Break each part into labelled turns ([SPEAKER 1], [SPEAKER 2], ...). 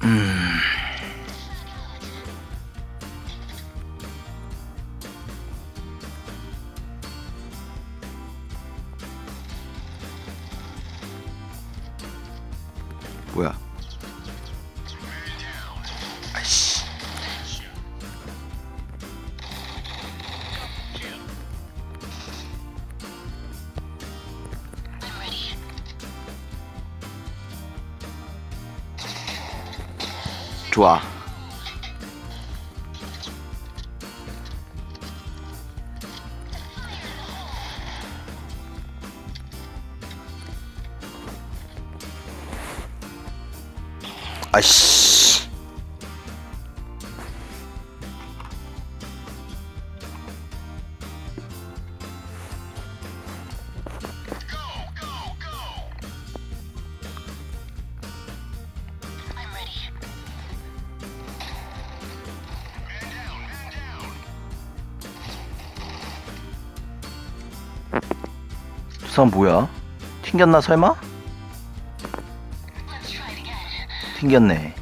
[SPEAKER 1] Mm. 좋아. 아씨. 사람 뭐야? 튕겼나 설마? 튕겼네.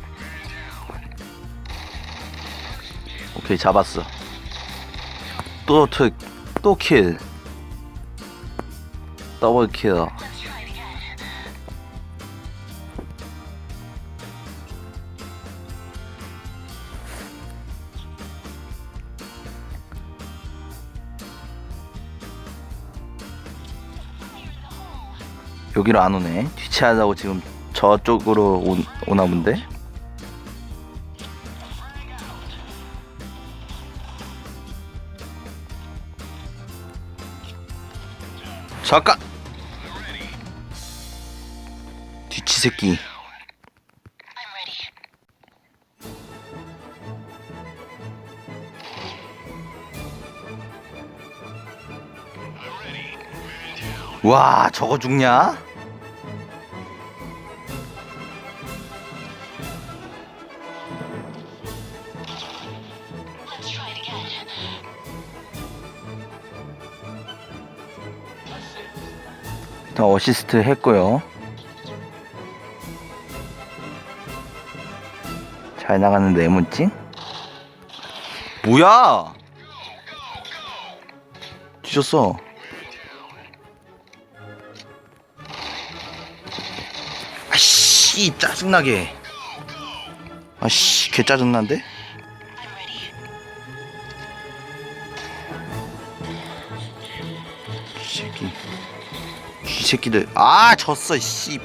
[SPEAKER 1] 오케이 잡았어. 또 특, 또 킬. 더블 킬. 여기로 안 오네. 뒤치하자고 지금 저쪽으로 오, 오나 본데? 잠깐! 뒤치 새끼. 와, 저거 죽냐? 일단 어시스트 했고요. 잘 나가는 네모찡? 뭐야? 뒤졌어. 아씨 짜증나게. 아씨 개 짜증난데? 새끼들. 아 졌어 씨.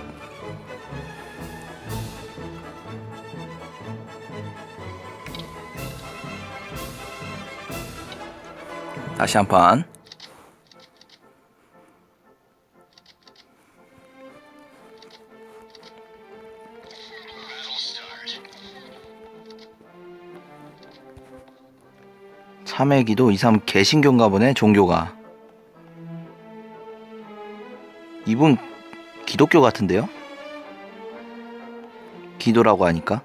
[SPEAKER 1] 다시 한판. 참외기도 이삼 개신교인가 보네 종교가 이분 기독교 같은데요? 기도라고 하니까?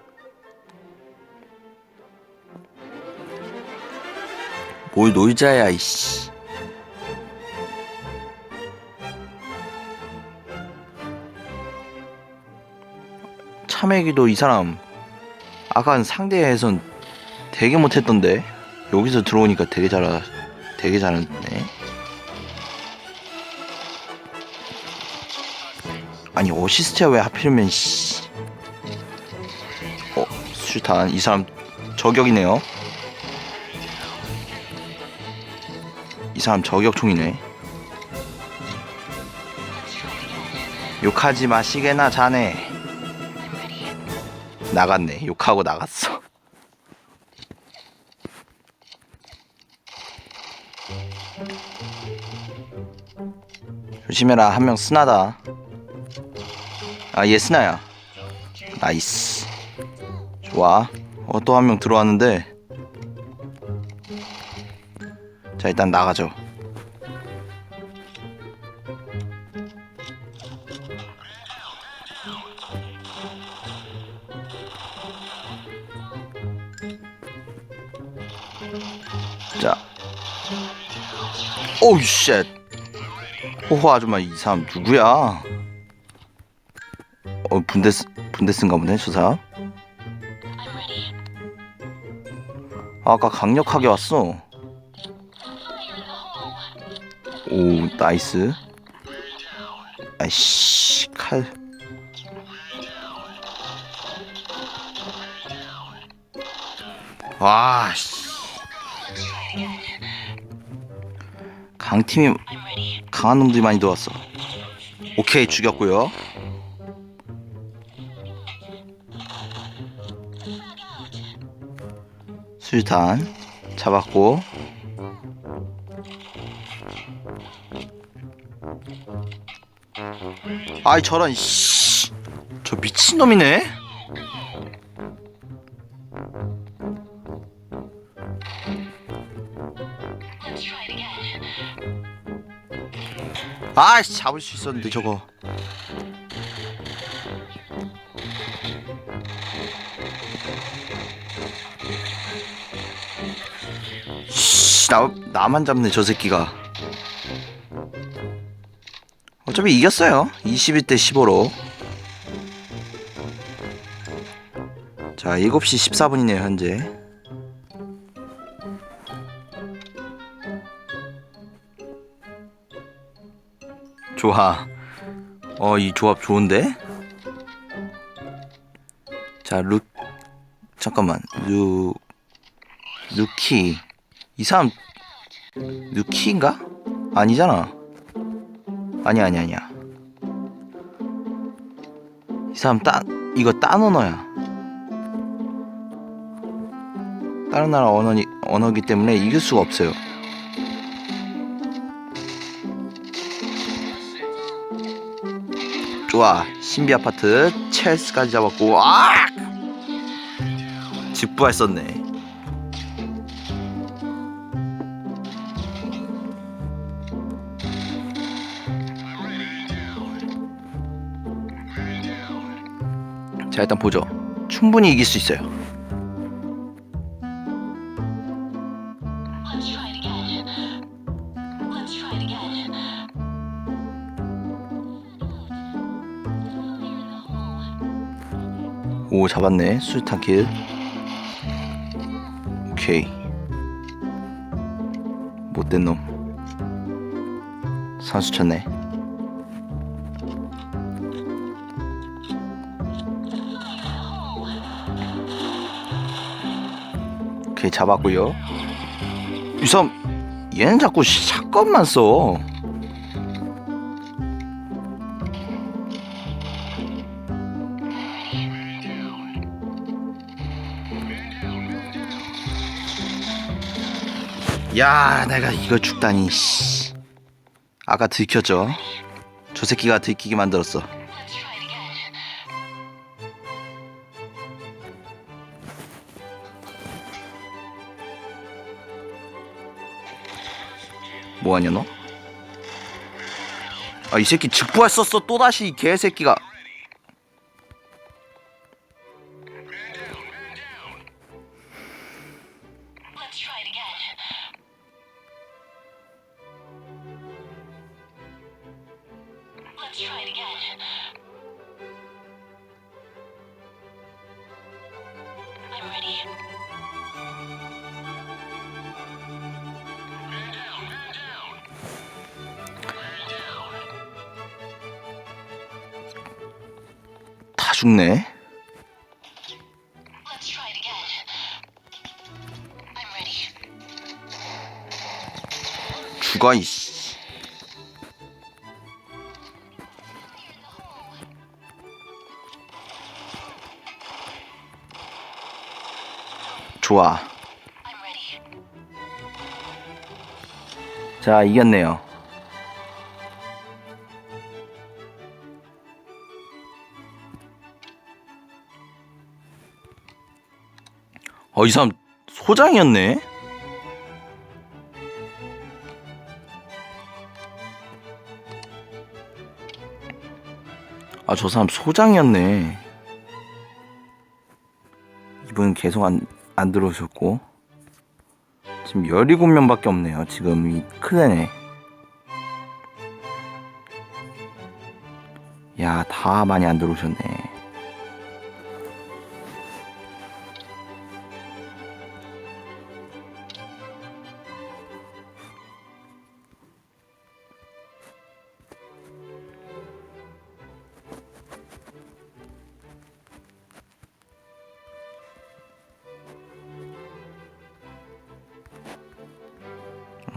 [SPEAKER 1] 뭘 놀자야 이씨. 참외기도 이 사람 아까 상대에선 되게 못했던데. 여기서 들어오니까 되게 잘 되게 잘했네 어시스트야 왜 하필이면 씨. 어 수탄 이 사람 저격이네요. 이 사람 저격총이네. 욕하지 마시게나 자네. 나갔네. 욕하고 나갔어. 조심해라 한 명 쓰나다. 아, 얘 스나야. 나이스. 좋아. 어, 또 한 명 들어왔는데. 자, 일단 나가죠. 자. 오우 쉣. 호호 아줌마 이 사람 누구야? 어 분데스 분데스인가 보네 저 사람. 아까 강력하게 왔어. 오, 나이스. 아이씨, 칼. 와, 씨. 강팀이 강한 놈들이 많이 들어왔어. 오케이, 죽였고요. 수류탄 잡았고. 아이 저런 씨. 저 미친놈이네. 아이씨 잡을 수 있었는데 저거 씨, 나, 나만 잡네 저 새끼가. 어차피 이겼어요. 21대 15로. 자 7시 14분이네요 현재. 좋아 어 이 조합 좋은데? 자루 잠깐만. 루 루키 이 사람 루키인가? 아니잖아. 아니 아니 아니야. 이 사람 따 이거 딴 언어야. 다른 나라 언어니, 언어기 때문에 이길 수가 없어요. 좋아. 신비 아파트 첼스까지 잡았고 아 직부할 썼네 자 일단 보죠. 충분히 이길 수 있어요. 오 잡았네. 수류탄 킬. 오케이. 못된 놈. 선수 쳤네 오케이 잡았고요 유섬 얘는 자꾸 샷건만 써 야, 내가 이걸 죽다니. 씨. 아까 들켰죠? 저 새끼가 들키게 만들었어. 뭐하냐 너? 아, 이 새끼 직부할 썼어 또 다시 이 개새끼가.
[SPEAKER 2] Let's try it again.
[SPEAKER 1] 죽네. 죽어 이씨. 좋아. 자, 이겼네요. 어, 이 사람 소장이었네? 아, 저 사람 소장이었네. 이분 계속 안, 안 들어오셨고. 지금 17명 밖에 없네요. 지금 이 클랜에. 야, 다 많이 안 들어오셨네.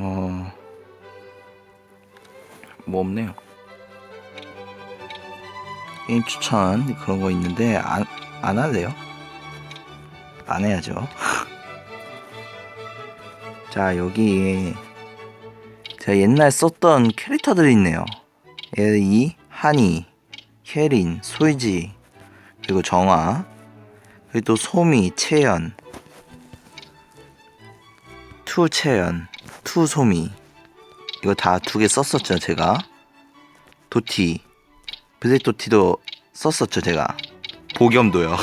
[SPEAKER 1] 어, 뭐 없네요. 게임 추천 그런 거 있는데 안, 안 할래요? 안 해야죠. 자, 여기 제가 옛날 썼던 캐릭터들이 있네요. 엘리, 하니, 혜린, 소이지, 그리고 정화, 그리고 또 소미, 채연, 투채연, 투소미. 이거 다 두 개 썼었죠 제가. 도티. 블랙 도티도 썼었죠 제가. 보겸도요.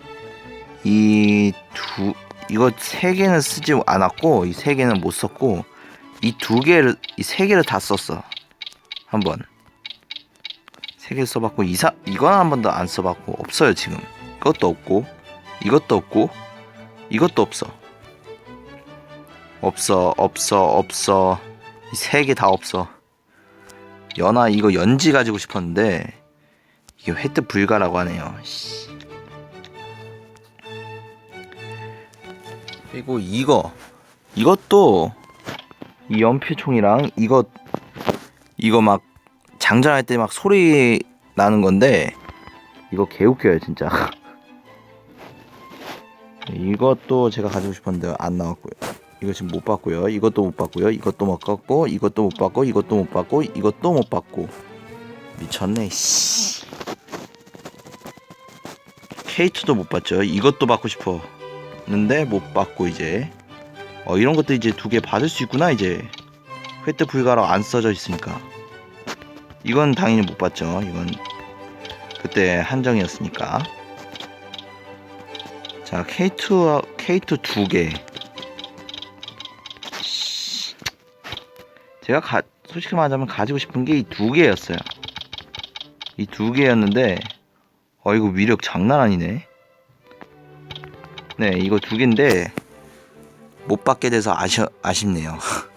[SPEAKER 1] 이 두 이거 세 개는 쓰지 않았고 이 세 개는 못 썼고 이 두 개를 이 세 개를 다 썼어. 한번. 세 개 써봤고 이사 이건 한 번도 안 써봤고 없어요 지금. 이것도 없고 이것도 없고 이것도 없어 없어 없어 없어. 이 세 개 다 없어. 연아 이거 연지 가지고 싶었는데 이게 획득 불가라고 하네요. 씨. 그리고 이거 이것도 이 연필총이랑 이거 이거 막 장전할 때 막 소리 나는 건데 이거 개웃겨요 진짜. 이것도 제가 가지고 싶었는데 안 나왔고요 이거 지금 못 받고요. 이것도 못 받고요. 이것도 못 받고 이것도 못 받고 이것도 못 받고 이것도 못 받고 미쳤네. 씨. K2도 못 받죠. 이것도 받고 싶었는데 못 받고 이제 어 이런 것도 이제 두 개 받을 수 있구나 이제 획득 불가로 안 써져 있으니까 이건 당연히 못 받죠. 이건 그때 한정이었으니까 자 K2 K2 두 개. 제가 가, 솔직히 말하자면 가지고 싶은 게 이 두 개였어요. 이 두 개였는데, 어, 이거 위력 장난 아니네. 네, 이거 두 개인데, 못 받게 돼서 아쉬, 아쉽네요.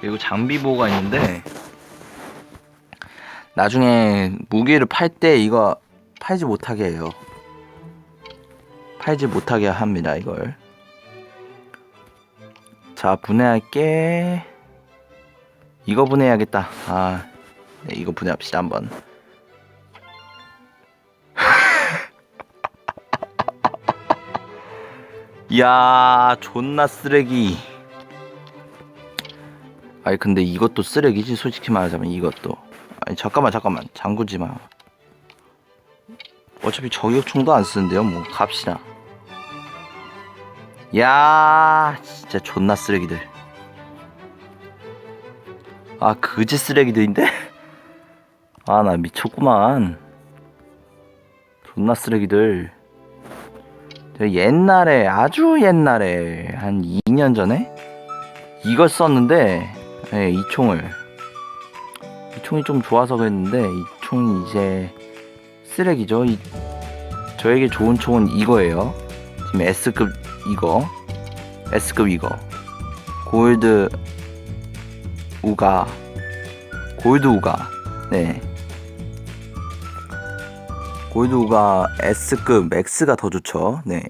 [SPEAKER 1] 그리고 장비 보호가 있는데, 나중에 무기를 팔 때 이거 팔지 못하게 해요. 팔지 못하게 합니다 이걸. 자 분해할게. 이거 분해해야겠다. 아 네, 이거 분해합시다 한번. 야 존나 쓰레기. 아니 근데 이것도 쓰레기지 솔직히 말하자면 이것도. 아니 잠깐만 잠깐만. 잠그지 마. 어차피 저격총도 안 쓰는데요 뭐. 갑시다 야 진짜 존나 쓰레기들. 아 그지 쓰레기들인데? 아 나 미쳤구만. 존나 쓰레기들. 옛날에 아주 옛날에 한 2년 전에 이걸 썼는데 네, 이 총을. 이 총이 좀 좋아서 그랬는데 이 총이 이제 쓰레기죠. 이, 저에게 좋은 총은 이거예요. 지금 S급 이거 S급 이거 골드 우가 골드 우가 네. 골드 우가 S급 맥스가 더 좋죠? 네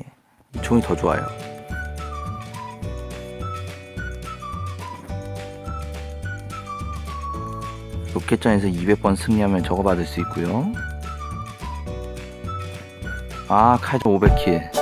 [SPEAKER 1] 이 총이 더 좋아요. 로켓전에서 200번 승리하면 저거 받을 수 있고요. 아 칼전 500킬